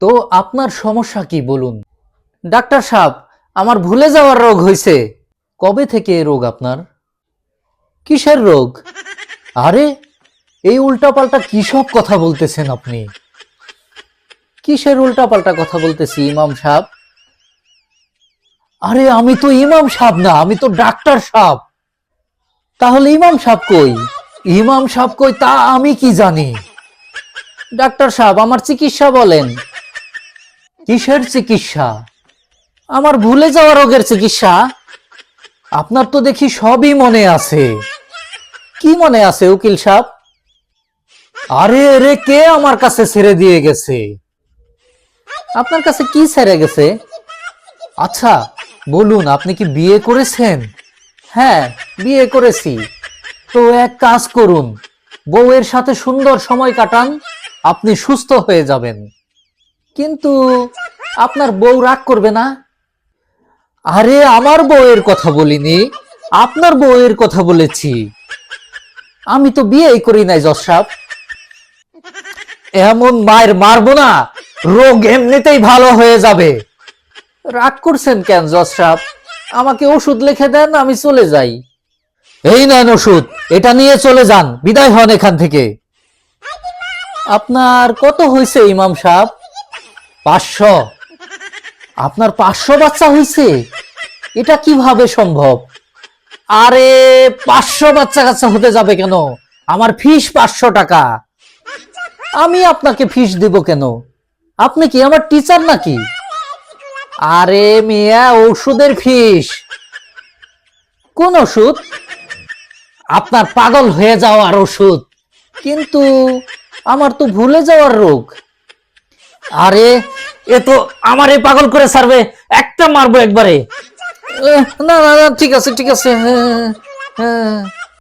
তো আপনার সমস্যা কি বলুন? ডাক্তার সাহেব, আমার ভুলে যাওয়ার রোগ হয়েছে কবে থেকে রোগ আপনার? কিসের রোগ? আরে, এই উল্টাপাল্টা কি সব কথা বলতেছেন আপনি? কিসের উল্টাপাল্টা কথা বলতেছি, ইমাম সাহেব? আরে, আমি তো ইমাম সাহেব না, আমি তো ডাক্তার সাহেব। তাহলে ইমাম সাহেব কই? ইমাম সাহেব কই তা আমি কি জানি? ডাক্তার সাহেব, আমার চিকিৎসা বলেন। কিসের চিকিৎসা? আমার ভুলে যাওয়া রোগের চিকিৎসা? আপনার তো দেখি সবই মনে আছে। কি মনে আছে, উকিল সাহেব? আরে রে, কে আমার কাছে ছেড়ে দিয়ে গেছে? আপনার কাছে কি ছেড়ে গেছে? আচ্ছা বলুন, আপনি কি বিয়ে করেছেন? হ্যাঁ বিয়ে করেছি। তো এক কাজ করুন, বউয়ের সাথে সুন্দর সময় কাটান, আপনি সুস্থ হয়ে যাবেন। কিন্তু আপনার বউ রাগ করবে না? আরে, আমার বউয়ের কথা বলিনি। আপনার বউয়ের কথা বলেছি। আমি তো বিয়েই করি নাই জজ এমন মায়ের মারবো না, রোগ এমনিতেই ভালো হয়ে যাবে। রাগ করছেন কেন জজ আমাকে ওষুধ লিখে দেন, আমি চলে যাই। এই নেন ওষুধ, এটা নিয়ে চলে যান, বিদায় হন এখান থেকে। আপনার কত হয়েছে ইমাম সাহেব? পাঁচশো? আপনার পাঁচশো বাচ্চা হয়েছে এটা কীভাবে সম্ভব? আরে, পাঁচশো বাচ্চা কাচ্চা হতে যাবে কেন? আমার ফিস পাঁচশো টাকা। আমি আপনাকে ফিস দিব কেন? আপনি কি আমার টিচার নাকি? আরে মিয়া, ওষুধের ফিস। কোন ওষুধ? আপনার পাগল হয়ে যাওয়ার ওষুধ। কিন্তু আমার তো ভুলে যাওয়ার রোগ। আরে এ তো আমারে পাগল করে সারবে একটা মারবো একবারে। না না না ঠিক আছে ঠিক আছে। হ্যাঁ, হ্যাঁ।